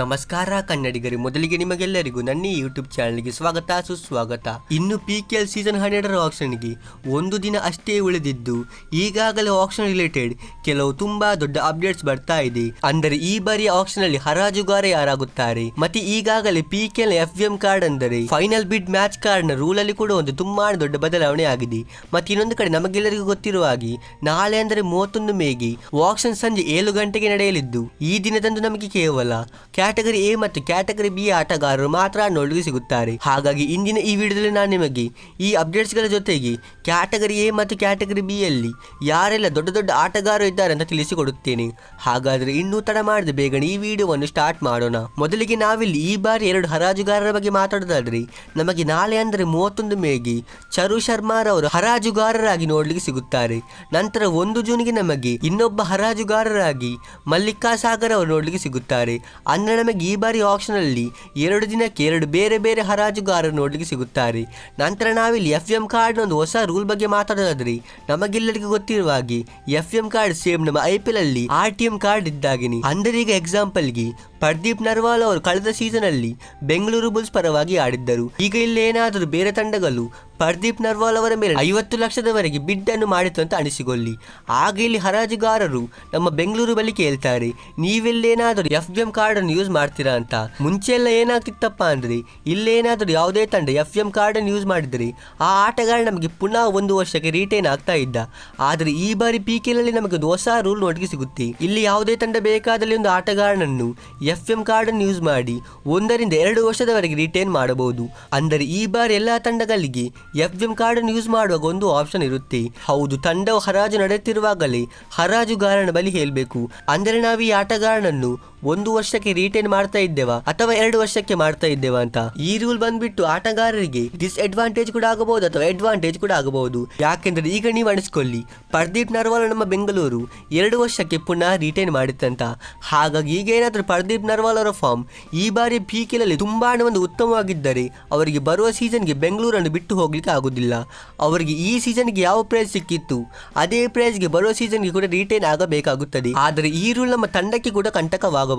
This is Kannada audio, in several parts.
ನಮಸ್ಕಾರ ಕನ್ನಡಿಗರಿ, ಮೊದಲಿಗೆ ನಿಮಗೆಲ್ಲರಿಗೂ ನನ್ನ ಯೂಟ್ಯೂಬ್ ಚಾನಲ್ಗೆ ಸ್ವಾಗತ, ಸುಸ್ವಾಗತ. ಇನ್ನು ಪಿ ಕೆ ಎಲ್ ಸೀಸನ್ ಹನ್ನೆರಡರ ಆಕ್ಷನ್ಗೆ ಒಂದು ದಿನ ಅಷ್ಟೇ ಉಳಿದಿದ್ದು, ಈಗಾಗಲೇ ಆಕ್ಷನ್ ರಿಲೇಟೆಡ್ ಕೆಲವು ತುಂಬಾ ದೊಡ್ಡ ಅಪ್ಡೇಟ್ಸ್ ಬರ್ತಾ ಇದೆ. ಅಂದರೆ ಈ ಬಾರಿ ಆಕ್ಷನ್ ಅಲ್ಲಿ ಹರಾಜುಗಾರ ಯಾರಾಗುತ್ತಾರೆ? ಮತ್ತೆ ಈಗಾಗಲೇ P K L F M card ಅಂದರೆ ಫೈನಲ್ ಬಿಡ್ ಮ್ಯಾಚ್ ಕಾರ್ಡ್ನ ರೂಲ್ ಅಲ್ಲಿ ಕೂಡ ಒಂದು ತುಂಬಾ ದೊಡ್ಡ ಬದಲಾವಣೆ ಆಗಿದೆ. ಮತ್ತೆ ಇನ್ನೊಂದು ಕಡೆ ನಮಗೆಲ್ಲರಿಗೂ ಗೊತ್ತಿರುವ ಹಾಗೆ, ನಾಳೆ ಅಂದರೆ ಮೂವತ್ತೊಂದು ಮೇಗೆ ಆಕ್ಷನ್ ಸಂಜೆ ಏಳು ಗಂಟೆಗೆ ನಡೆಯಲಿದ್ದು, ಈ ದಿನದಂದು ನಮಗೆ ಕೇವಲ ಕ್ಯಾಟಗರಿ ಎ ಮತ್ತು ಕ್ಯಾಟಗರಿ ಬಿ ಆಟಗಾರರು ಮಾತ್ರ ನೋಡಲು ಸಿಗುತ್ತಾರೆ. ಹಾಗಾಗಿ ಇಂದಿನ ಈ ವಿಡಿಯೋದಲ್ಲಿ ನಾನು ನಿಮಗೆ ಈ ಅಪ್ಡೇಟ್ಸ್ಗಳ ಜೊತೆಗೆ ಕ್ಯಾಟಗರಿ ಎ ಮತ್ತು ಕ್ಯಾಟಗರಿ ಬಿ ಯಲ್ಲಿ ಯಾರೆಲ್ಲ ದೊಡ್ಡ ದೊಡ್ಡ ಆಟಗಾರರು ಇದ್ದಾರೆ ಅಂತ ತಿಳಿಸಿಕೊಡುತ್ತೇನೆ. ಹಾಗಾದರೆ ಇನ್ನೂ ತಡ ಮಾಡಿದ ಬೇಗನೆ ಈ ವಿಡಿಯೋವನ್ನು ಸ್ಟಾರ್ಟ್ ಮಾಡೋಣ. ಮೊದಲಿಗೆ ನಾವಿಲ್ಲಿ ಈ ಬಾರಿ ಎರಡು ಹರಾಜುಗಾರರ ಬಗ್ಗೆ ಮಾತಾಡೋದಾದ್ರೆ ನಮಗೆ ನಾಳೆ ಅಂದರೆ ಮೂವತ್ತೊಂದು ಮೇಗೆ ಚರು ಶರ್ಮಾರವರು ಹರಾಜುಗಾರರಾಗಿ ನೋಡಲಿಕ್ಕೆ ಸಿಗುತ್ತಾರೆ. ನಂತರ ಒಂದು ಜೂನ್ಗೆ ನಮಗೆ ಇನ್ನೊಬ್ಬ ಹರಾಜುಗಾರರಾಗಿ ಮಲ್ಲಿಕಾ ಸಾಗರ್ ಅವರು ನೋಡಲಿಕ್ಕೆ ಸಿಗುತ್ತಾರೆ. ಅಂದ್ರೆ ನಮಗೆ ಈ ಬಾರಿ ಆಪ್ಷನಲ್ಲಿ ಎರಡು ದಿನಕ್ಕೆ ಎರಡು ಬೇರೆ ಬೇರೆ ಹರಾಜುಗಾರರು ನೋಡಲಿಕ್ಕೆ ಸಿಗುತ್ತಾರೆ. ನಂತರ ನಾವಿಲ್ಲಿ ಎಫ್ ಎಂ ಕಾರ್ಡ್ ಒಂದು ಹೊಸ ರೂಲ್ ಬಗ್ಗೆ ಮಾತಾಡೋದಾದ್ರೆ, ನಮಗೆಲ್ಲರಿಗೂ ಗೊತ್ತಿರುವ ಹಾಗೆ ಎಫ್ ಎಂ ಕಾರ್ಡ್ ಸೇಮ್ ನಮ್ಮ ಐ ಪಿ ಎಲ್ ಅಲ್ಲಿ ಆರ್ ಟಿ ಎಂ ಕಾರ್ಡ್ ಇದ್ದಾಗಿನಿ. ಅಂದರೆ ಈಗ ಎಕ್ಸಾಂಪಲ್ಗೆ ಪ್ರದೀಪ್ ನರ್ವಾಲ್ ಅವರು ಕಳೆದ ಸೀಸನ್ ಅಲ್ಲಿ ಬೆಂಗಳೂರು ಬುಲ್ಸ್ ಪರವಾಗಿ ಆಡಿದ್ದರು. ಈಗ ಇಲ್ಲಿ ಏನಾದರೂ ಬೇರೆ ತಂಡಗಳು ಪ್ರದೀಪ್ ನರ್ವಾಲ್ ಅವರ ಮೇಲೆ ಐವತ್ತು ಲಕ್ಷದವರೆಗೆ ಬಿಡ್ ಅನ್ನು ಮಾಡಿತು ಅಂತ ಅನಿಸಿಕೊಳ್ಳಿ. ಆಗ ಇಲ್ಲಿ ಹರಾಜುಗಾರರು ನಮ್ಮ ಬೆಂಗಳೂರು ಬಳಿ ಕೇಳ್ತಾರೆ ನೀವೆಲ್ಲೇನಾದರೂ ಎಫ್ ಎಂ ಕಾರ್ಡ್ ಅನ್ನು ಯೂಸ್ ಮಾಡ್ತೀರಾ ಅಂತ? ಮುಂಚೆ ಎಲ್ಲ ಏನಾಗ್ತಿತ್ತಪ್ಪ ಅಂದ್ರೆ, ಇಲ್ಲೇನಾದರೂ ಯಾವುದೇ ತಂಡ ಎಫ್ ಎಂ ಕಾರ್ಡ್ ಅನ್ನು ಯೂಸ್ ಮಾಡಿದರೆ, ಆ ಆಟಗಾರ ನಮಗೆ ಪುನಃ ಒಂದು ವರ್ಷಕ್ಕೆ ರಿಟೈನ್ ಆಗ್ತಾ ಇದ್ದ. ಆದರೆ ಈ ಬಾರಿ ಪಿ ನಲ್ಲಿ ನಮಗೆ ಹೊಸ ರೂಲ್ ನೋಟಿಗೆ ಸಿಗುತ್ತೆ. ಇಲ್ಲಿ ಯಾವುದೇ ತಂಡ ಬೇಕಾದಲ್ಲಿ ಒಂದು ಆಟಗಾರನನ್ನು ಎಫ್ ಎಂ ಕಾರ್ಡ್ ಅನ್ನು ಯೂಸ್ ಮಾಡಿ ಒಂದರಿಂದ ಎರಡು ವರ್ಷದವರೆಗೆ ರಿಟೈನ್ ಮಾಡಬಹುದು. ಅಂದರೆ ಈ ಬಾರಿ ಎಲ್ಲಾ ತಂಡಗಳಿಗೆ ಎಫ್ ಎಂ ಕಾರ್ಡ್ ಅನ್ನು ಯೂಸ್ ಮಾಡುವಾಗ ಒಂದು ಆಪ್ಷನ್ ಇರುತ್ತೆ. ಹೌದು, ತಂಡವು ಹರಾಜು ನಡೆಯುತ್ತಿರುವಾಗಲೇ ಹರಾಜುಗಾರನ ಬಲಿ ಹೇಳಬೇಕು. ಅಂದರೆ ನಾವು ಈ ಆಟಗಾರನನ್ನು ಒಂದು ವರ್ಷಕ್ಕೆ ರಿಟೈನ್ ಮಾಡ್ತಾ ಇದ್ದೇವಾ ಅಥವಾ ಎರಡು ವರ್ಷಕ್ಕೆ ಮಾಡ್ತಾ ಇದ್ದೇವಾ ಅಂತ? ಈ ರೂಲ್ ಬಂದ್ಬಿಟ್ಟು ಆಟಗಾರರಿಗೆ ಡಿಸ್ಅಡ್ವಾಂಟೇಜ್ ಕೂಡ ಆಗಬಹುದು ಅಥವಾ ಅಡ್ವಾಂಟೇಜ್ ಕೂಡ ಆಗಬಹುದು. ಯಾಕೆಂದ್ರೆ ಈಗ ನೀವು ಅನಿಸ್ಕೊಳ್ಳಿ, ಪರ್ದೀಪ್ ನರ್ವಾಲ್ ನಮ್ಮ ಬೆಂಗಳೂರು ಎರಡು ವರ್ಷಕ್ಕೆ ಪುನಃ ರಿಟೈನ್ ಮಾಡಿತ್ತಂತ ಹಾಗಾಗಿ ಈಗ ಏನಾದರೂ ಪರ್ದೀಪ್ ನರ್ವಾಲ್ ಅವರ ಫಾರ್ಮ್ ಈ ಬಾರಿ ಪಿ ಕೆಲಲ್ಲಿ ತುಂಬಾ ಒಂದು ಉತ್ತಮವಾಗಿದ್ದರೆ ಅವರಿಗೆ ಬರುವ ಸೀಸನ್ಗೆ ಬೆಂಗಳೂರನ್ನು ಬಿಟ್ಟು ಹೋಗ್ಲಿಕ್ಕೆ ಆಗುದಿಲ್ಲ. ಅವರಿಗೆ ಈ ಸೀಸನ್ಗೆ ಯಾವ ಪ್ರೈಸ್ ಸಿಕ್ಕಿತ್ತು, ಅದೇ ಪ್ರೈಸ್ಗೆ ಬರುವ ಸೀಸನ್ಗೆ ಕೂಡ ರಿಟೈನ್ ಆಗಬೇಕಾಗುತ್ತದೆ. ಆದರೆ ಈ ರೂಲ್ ನಮ್ಮ ತಂಡಕ್ಕೆ ಕೂಡ ಕಂಟಕವಾಗಬಹುದು.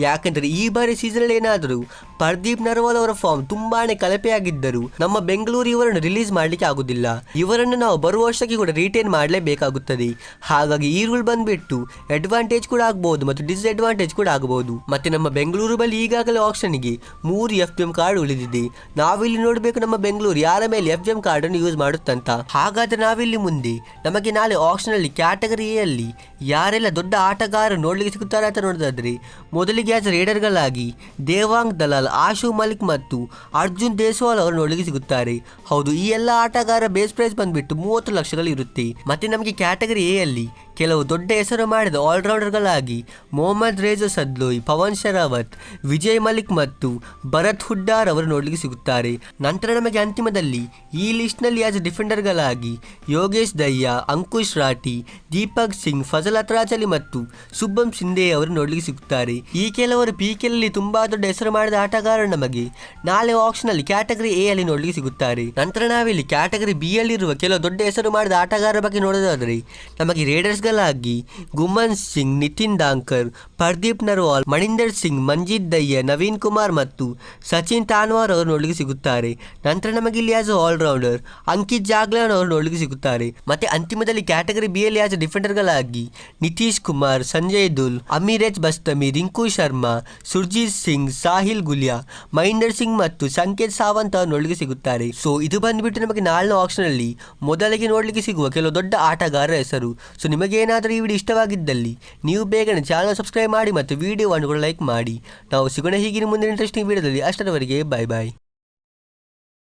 ಯಾಕೆಂದರೆ ಈ ಬಾರಿ ಸೀಸನ್ ಏನಾದರೂ ಪರ್ದೀಪ್ ನರ್ವಾಲ್ ಅವರ ಫಾರ್ಮ್ ತುಂಬಾನೇ ಕಳಪೆಯಾಗಿದ್ದರು ನಮ್ಮ ಬೆಂಗಳೂರು ಇವರನ್ನು ರಿಲೀಸ್ ಮಾಡಲಿಕ್ಕೆ ಆಗುದಿಲ್ಲ. ಇವರನ್ನು ನಾವು ಬರುವ ವರ್ಷಕ್ಕೆ ಕೂಡ ರಿಟೈನ್ ಮಾಡಲೇಬೇಕಾಗುತ್ತದೆ. ಹಾಗಾಗಿ ಈ ರೂಲ್ ಬಂದ್ಬಿಟ್ಟು ಅಡ್ವಾಂಟೇಜ್ ಕೂಡ ಆಗಬಹುದು ಮತ್ತು ಡಿಸ್ಅಡ್ವಾಂಟೇಜ್ ಕೂಡ ಆಗಬಹುದು ಮತ್ತೆ ನಮ್ಮ ಬೆಂಗಳೂರು ಬಳಿ ಈಗಾಗಲೇ ಆಪ್ಷನ್ಗೆ ಮೂರು ಎಫ್ ಎಂ ಕಾರ್ಡ್ ಉಳಿದಿದೆ. ನಾವಿಲ್ಲಿ ನೋಡಬೇಕು ನಮ್ಮ ಬೆಂಗಳೂರು ಯಾರ ಮೇಲೆ ಎಫ್ ಎಂ ಕಾರ್ಡ್ ಅನ್ನು ಯೂಸ್ ಮಾಡುತ್ತಂತ. ಹಾಗಾದ್ರೆ ನಾವಿಲ್ಲಿ ಮುಂದೆ ನಮಗೆ ನಾಳೆ ಆಪ್ಷನ್ ಅಲ್ಲಿ ಕ್ಯಾಟಗರಿ ಎ ಅಲ್ಲಿ ಯಾರೆಲ್ಲ ದೊಡ್ಡ ಆಟಗಾರರು ನೋಡಲಿಕ್ಕೆ ಸಿಗುತ್ತಾರೆ ಅಂತ ನೋಡೋದಾದ್ರೆ. ಮೊದಲಿಗೆ ಆಸ್ ರೈಡರ್ಗಳಾಗಿ ದೇವಾಂಗ್ ದಲಾಲ್, ಆಶು ಮಲಿಕ್ ಮತ್ತು ಅರ್ಜುನ್ ದೇಸ್ವಾಲ್ ಅವರು ನೋಡಲಿಕ್ಕೆ ಸಿಗುತ್ತಾರೆ. ಹೌದು, ಈ ಎಲ್ಲ ಆಟಗಾರ ಬೇಸ್ ಪ್ರೈಸ್ ಬಂದ್ಬಿಟ್ಟು ಮೂವತ್ತು ಲಕ್ಷಗಳು ಇರುತ್ತೆ. ಮತ್ತೆ ನಮಗೆ ಕ್ಯಾಟಗರಿ ಎ ಅಲ್ಲಿ ಕೆಲವು ದೊಡ್ಡ ಹೆಸರು ಮಾಡಿದ ಆಲ್ರೌಂಡರ್ಗಳಾಗಿ ಮೊಹಮ್ಮದ್ ರೇಜೋ ಸದ್ಲೋಯ್, ಪವನ್ ಶರಾವತ್, ವಿಜಯ್ ಮಲಿಕ್ ಮತ್ತು ಭರತ್ ಹುಡ್ಡಾರ್ ಅವರು ನೋಡಲಿಕ್ಕೆ ಸಿಗುತ್ತಾರೆ. ನಂತರ ನಮಗೆ ಅಂತಿಮದಲ್ಲಿ ಈ ಲಿಸ್ಟ್ನಲ್ಲಿ ಆಸ್ ಡಿಫೆಂಡರ್ಗಳಾಗಿ ಯೋಗೇಶ್ ದಯ್ಯ, ಅಂಕುಶ್ ರಾಠಿ, ದೀಪಕ್ ಸಿಂಗ್, ಫಜಲ್ ಅತ್ರಾಚಲಿ ಮತ್ತು ಶುಭಂ ಶಿಂದೆ ಅವರು ನೋಡಲಿಕ್ಕೆ ಸಿಗುತ್ತಾರೆ. ಈ ಕೆಲವರು ಪಿ ತುಂಬಾ ದೊಡ್ಡ ಹೆಸರು ಮಾಡಿದ ಆಟಗಾರರು ನಮಗೆ ನಾಳೆ ಆಪ್ಷನ್ ಅಲ್ಲಿ ಕ್ಯಾಟಗರಿ ಎ ಅಲ್ಲಿ ನೋಡಲಿಕ್ಕೆ ಸಿಗುತ್ತಾರೆ. ನಂತರ ನಾವಿಲ್ಲಿ ಕ್ಯಾಟಗರಿ ಬಿ ಅಲ್ಲಿರುವ ಕೆಲವು ದೊಡ್ಡ ಹೆಸರು ಮಾಡಿದ ಆಟಗಾರರ ಬಗ್ಗೆ ನೋಡೋದಾದ್ರೆ, ನಮಗೆ ರೇಡರ್ಸ್ಗಳಾಗಿ ಗುಮನ್ ಸಿಂಗ್, ನಿತಿನ್ ದಾಂಕರ್ ಪ್ರದೀಪ್ ನರ್ವಾಲ್, ಮಣಿಂದರ್ ಸಿಂಗ್, ಮಂಜಿತ್ ದಯ್ಯ, ನವೀನ್ ಕುಮಾರ್ ಮತ್ತು ಸಚಿನ್ ತಾನ್ವಾರ್ ಅವರು ನೋಡಲಿಕ್ಕೆ ಸಿಗುತ್ತಾರೆ. ನಂತರ ನಮಗೆ ಇಲ್ಲಿ ಆಸ್ ಆಲ್ರೌಂಡರ್ ಅಂಕಿತ್ ಜಾಗ್ಲಾನ್ ಅವರು ನೋಡಲಿಕ್ಕೆ ಸಿಗುತ್ತಾರೆ. ಮತ್ತೆ ಅಂತಿಮದಲ್ಲಿ ಕ್ಯಾಟಗರಿ ಬಿ ಅಲ್ಲಿ ಆಸ್ ಡಿಫೆಂಡರ್ಗಳಾಗಿ ನಿತೀಶ್ ಕುಮಾರ್, ಸಂಜಯ್ ದುಲ್, ಅಮೀರೇಜ್ ಬಸ್ತಮಿ, ರಿಂಕು ಶರ್ಮಾ, ಸುರ್ಜೀತ್ ಸಿಂಗ್, ಸಾಹಿಲ್ ಗುಲಿಯಾ, ಮಹೇಂದರ್ ಸಿಂಗ್ ಮತ್ತು ಸಂಕೇತ್ ಸಾವಂತ್ ನೋಡಲಿಕ್ಕೆ ಸಿಗುತ್ತಾರೆ. ಸೊ ಇದು ಬಂದ್ಬಿಟ್ಟು ನಮಗೆ ನಾಲ್ಕು ಆಪ್ಷನ್ ಅಲ್ಲಿ ಮೊದಲಿಗೆ ನೋಡಲಿಕ್ಕೆ ಸಿಗುವ ಕೆಲವು ದೊಡ್ಡ ಆಟಗಾರರ ಹೆಸರು. ಸೊ ನಿಮಗೆ ಏನಾದರೂ ಈ ವಿಡಿಯೋ ಇಷ್ಟವಾಗಿದ್ದಲ್ಲಿ ನೀವು ಬೇಗನೆ ಚಾನಲ್ ಸಬ್ಸ್ಕ್ರೈಬ್ ಮಾಡಿ ಮತ್ತು ವಿಡಿಯೋವನ್ನು ಕೂಡ ಲೈಕ್ ಮಾಡಿ. ನಾವು ಸಿಗೋಣ ಹೀಗಿನ ಮುಂದಿನ ಇಂಟ್ರೆಸ್ಟಿಂಗ್ ವಿಡಿಯೋದಲ್ಲಿ ಅಷ್ಟರವರೆಗೆ ಬಾಯ್ ಬಾಯ್